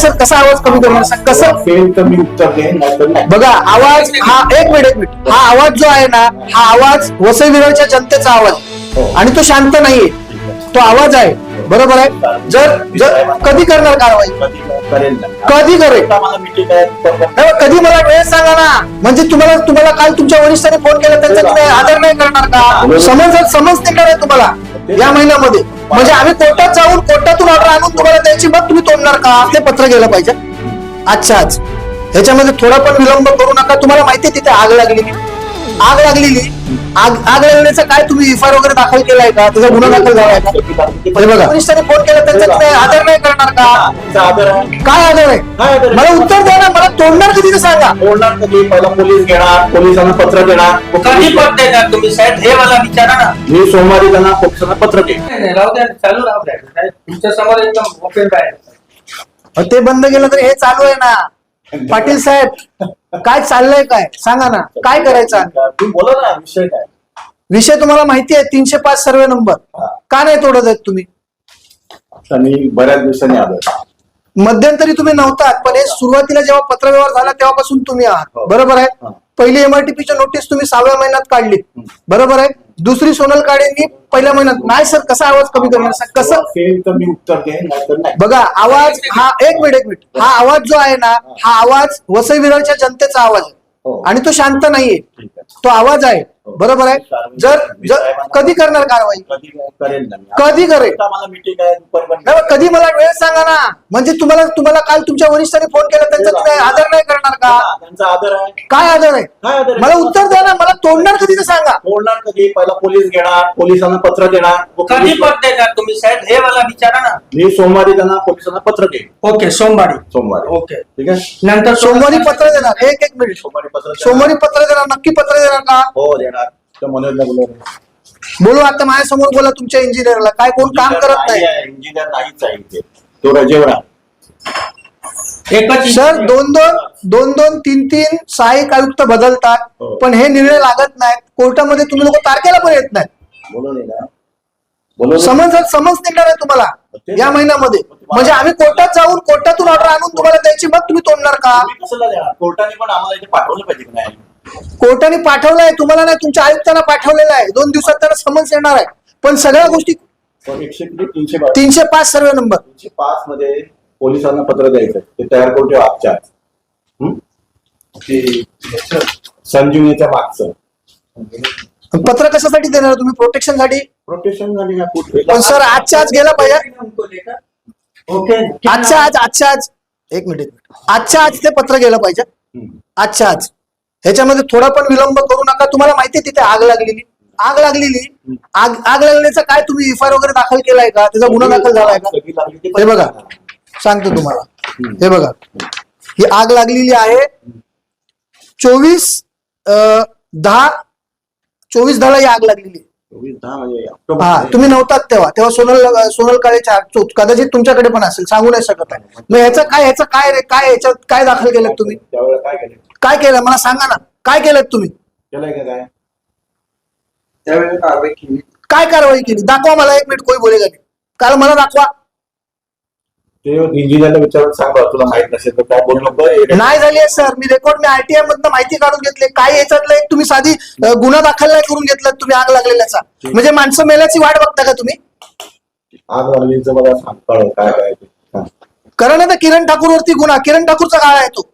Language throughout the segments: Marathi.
सर कसा आवाज कमी करणार सर कसं? तर मी उत्तर देईन नाहीतर नाही. बघा आवाज हा एक मिनिट एक मिनिट. हा आवाज जो आहे ना हा आवाज वसई विरारच्या जनतेचा आवाज. आहे. हो. आणि तो शांत नाहीये. तो आवाज आहे. बरोबर आहे? जर जर कधी करणार कारवाई? कधी करेल ना. कधी करेल? आता मला meeting आहे. परवा. नाही, कधी मला वेळ सांगा ना. म्हणजे तुम्हाला तुम्हाला काल तुमच्या वरिष्ठांनी फोन केला त्यांचा तुम्ही आदर नाही करणार का? समज समज देणार आहे तुम्हाला? या महिन्यामध्ये. म्हणजे आम्ही कोर्टात जाऊन कोर्टातून ऑर्डर आणून तुम्हाला द्यायची मग तुम्ही तोडणार का? ते पत्र गेलं पाहिजे. अच्छा आज ह्याच्यामध्ये थोडा पण विलंब करू नका. तुम्हाला माहिती आहे तिथे आग लागलेली आग लागलेली. आग आग लागण्याचा काय तुम्ही एफ वगैरे दाखल केलाय का? त्याचा गुन्हा दाखल झालाय का? हे बघा. वरिष्ठांनी फोन केला त्यांचा तुम्ही आदर नाही करणार का? आदर आहे. काय आदर आहे? काय आदर? मला उत्तर द्या ना मला तोडणार कधी ते सांगा. बोलणार कधी? पहिला पोलीस घेणार पोलिसांना पत्र देणार. कधी पण देणार तुम्ही? साहेब हे मला विचारा ना. मी सोमवारी त्यांना पोलिसांना पत्र देईन. नाही, नाही, राहू द्या चालू राहू द्या. तुमच्यासमोर एकदम ओपन बाहेर अहो, ते बंद केलं तर हे चालू आहे ना. पाटील साहेब काय चाललंय काय? सांगा ना. काय करायचं तुम्ही बोला ना विषय काय? विषय तुम्हाला माहिती आहे तीनशे पाच सर्वे नंबर. का नाही तोडत आहेत तुम्ही? बऱ्याच दिवसांनी आलो मध्यंतरी तुम्ही नव्हतात पण हे सुरुवातीला जेव्हा पत्रव्यवहार झाला तेव्हापासून तुम्ही आहात. हो. बरोबर आहे. पहिली एमआरटीपीची नोटीस तुम्ही सहाव्या महिन्यात काढली बरोबर आहे? दुसरी सोनल काळेंनी पहिल्या महिन्यात नाही सर कसा आवाज कमी करणार? सर कसं? असेल तर मी उत्तर देईन नाहीतर नाही. बघा आवाज हा एक मिनिट एक मिनिट. हा आवाज जो आहे ना हा आवाज वसई विरारच्या जनतेचा आवाज आहे. हो. आणि तो शांत नाहीये. तो आवाज आहे. बरोबर आहे? जर जर कधी करणार कारवाई? कधी करेल. कधी मला मिटिंग आहे दुपारपर्यंत. नाही, कधी मला वेळ सांगा ना. म्हणजे तुम्हाला तुम्हाला काल तुमच्या वरिष्ठांनी फोन केला त्यांचा तुम्ही आदर नाही करणार का? हा, त्यांचा आदर आहे. काय आदर आहे? मला उत्तर द्या ना मला तोडणार कधी ते सांगा. बोलणार कधी? पहिला पोलीस घेणार पोलिसांना पत्र देणार. कधी पण देणार तुम्ही? साहेब हे मला विचारा ना. मी सोमवारी त्यांना पोलिसांना पत्र देईन. ओके सोमवारी. सोमवारी. ओके. ठीक आहे? नंतर सोमवारी पत्र देणार. एक एक मिनिट. सोमवारी पत्र. सोमवारी पत्र देणार नक्की पत्र देणार का? हो देणार. मनोजला बोलवलं. बोलू आता माझ्यासमोर बोला तुमच्या इंजिनियरला काय कोण काम करत नाही? इंजिनियर नाहीच आहे इथे. तो रजेवर आहे. एकच सर दोन दोन दोन दोन तीन तीन सहाय्यक आयुक्त बदलतात. हो. पण हे निर्णय लागत नाहीत. कोर्टामध्ये तुम्ही लोक तारखेला पण येत नाहीत. बोलवले ना? बोलवलं समज समज निघणार आहे तुम्हाला. या महिन्यामध्ये. म्हणजे आम्ही कोर्टात जाऊन कोर्टातून ऑर्डर आणून तुम्हाला द्यायची मग तुम्ही तोडणार का? तुम्ही कसं देणार कोर्टाने पण आम्हाला इथे पाठवलं पाहिजे की नाही? कोर्टाने पाठवलंय तुम्हाला नाही तुमच्या आयुक्तांना पाठवलेलं आहे. दोन दिवसात त्यांना समन्स येणार आहे. पण सगळ्या गोष्टी तीनशे पाच. Survey number. तीनशे पाच मध्ये पोलिसांना पत्र द्यायचं ते तयार करून ठेवा आजच्या. हं? संजीवनीच्या मागचं. पत्र कशासाठी देणार तुम्ही? प्रोटेक्शनसाठी? प्रोटेक्शन झाली ना कुठे? पण सर आजच्या आज गेला पाहिजे. ओके आजच्या आज आजच्या आज एक मिनिट. आजच्या आज ते पत्र गेलं पाहिजे. आजच्या आज. ह्याच्यामध्ये थोडा पण विलंब करू नका. तुम्हाला माहिती तिथे आग लागलेली. आग लागलेली. आग आग लागण्याचा काय तुम्ही एफ वगैरे दाखल केलाय का? त्याचा गुन्हा दाखल झालाय का? हे बघा. सांगतो तुम्हाला. हे बघा. ही आग लागलेली आहे. चोवीस दहा चोवीस दहाला ही आग लागलेली आहे. म्हणजे हा तुम्ही नव्हतात तेव्हा. तेव्हा सोनल सोनल काळेच्या चो- कदाचित तुमच्याकडे पण असेल. सांगू नाही शकत आहे. मग ह्याचं काय ह्याचं काय रे? काय ह्याच्यात काय दाखल केलं तुम्ही? काय केलं? मला सांगा ना. काय केलं तुम्ही? केलंय का काय? त्यावेळेला कारवाई केली. काय कारवाई केली? दाखवा मला एक मिनिट कोई बोलेगा नाही. काल मला दाखवा. ते इंजिनियरला विचारून सांगा तुला माहीत नसेल तर काय बोलू नको हे- नाही झाली आहे सर. मी रेकॉर्ड मी आरटीआय मधनं माहिती काढून घेतली. काय याच्यातलं एक तुम्ही साधी अं, गुन्हा दाखल नाही करून घेतला तुम्ही आग लागलेल्याचा. म्हणजे माणसं मेल्याची वाट बघता का तुम्ही? आग लागलीचं मला सांग कळव काय काय ते. हा. करा ना तर किरण ठाकूर वरती गुन्हा. किरण ठाकूरचा काळ आहे तो.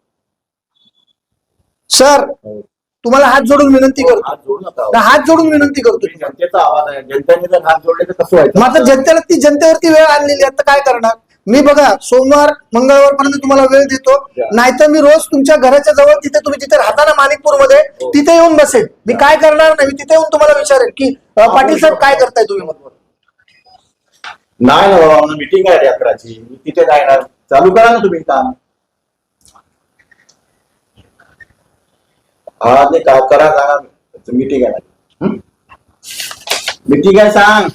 सर हो. तुम्हाला हात जोडून विनंती करतो. हात ना, जोडून विनंती करतो जनतेचा आवाज आहे. जनतेने जर हात जोडले तर कसं व्हायचं? मात्र जनतेला ती जनतेवरती वेळ आणलेली आहे, आता काय करणार? मी बघा सोमवार मंगळवार पर्यंत तुम्हाला वेळ देतो. नाहीतर मी रोज तुमच्या घराच्या जवळ तिथे तुम्ही जिथे राहता ना मध्ये तिथे येऊन बसेल. मी काय करणार नाही? मी तिथे येऊन तुम्हाला विचारेल की अं, पाटील साहेब काय करताय तुम्ही नाही ना बाबा मिटिंग आहे रे अकराची. मी तिथे जाणार चालू करा ना तुम्ही काम. हा ते का करा. सांगा मिटिंग आहे मिटिंग आहे सांग.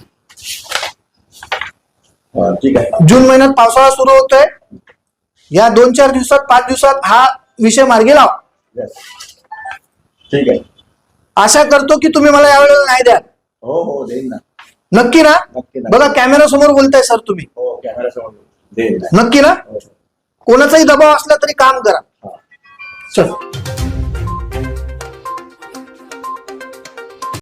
हा, ठीक आहे. जून महिन्यात पावसाळा सुरू होतोय. या दोन चार दिवसात पाच दिवसात हा विषय मार्गी लावा. Yes. ठीक आहे. आशा करतो की तुम्ही मला यावेळेला नाही द्या हो हो देईन ना. नक्की ना? नक्की ना बघा कॅमेरा समोर बोलताय सर तुम्ही. हो कॅमेरा समोर देईन ना नक्की ना? हो. कोणाचाही दबाव असला तरी काम करा. हा. चल.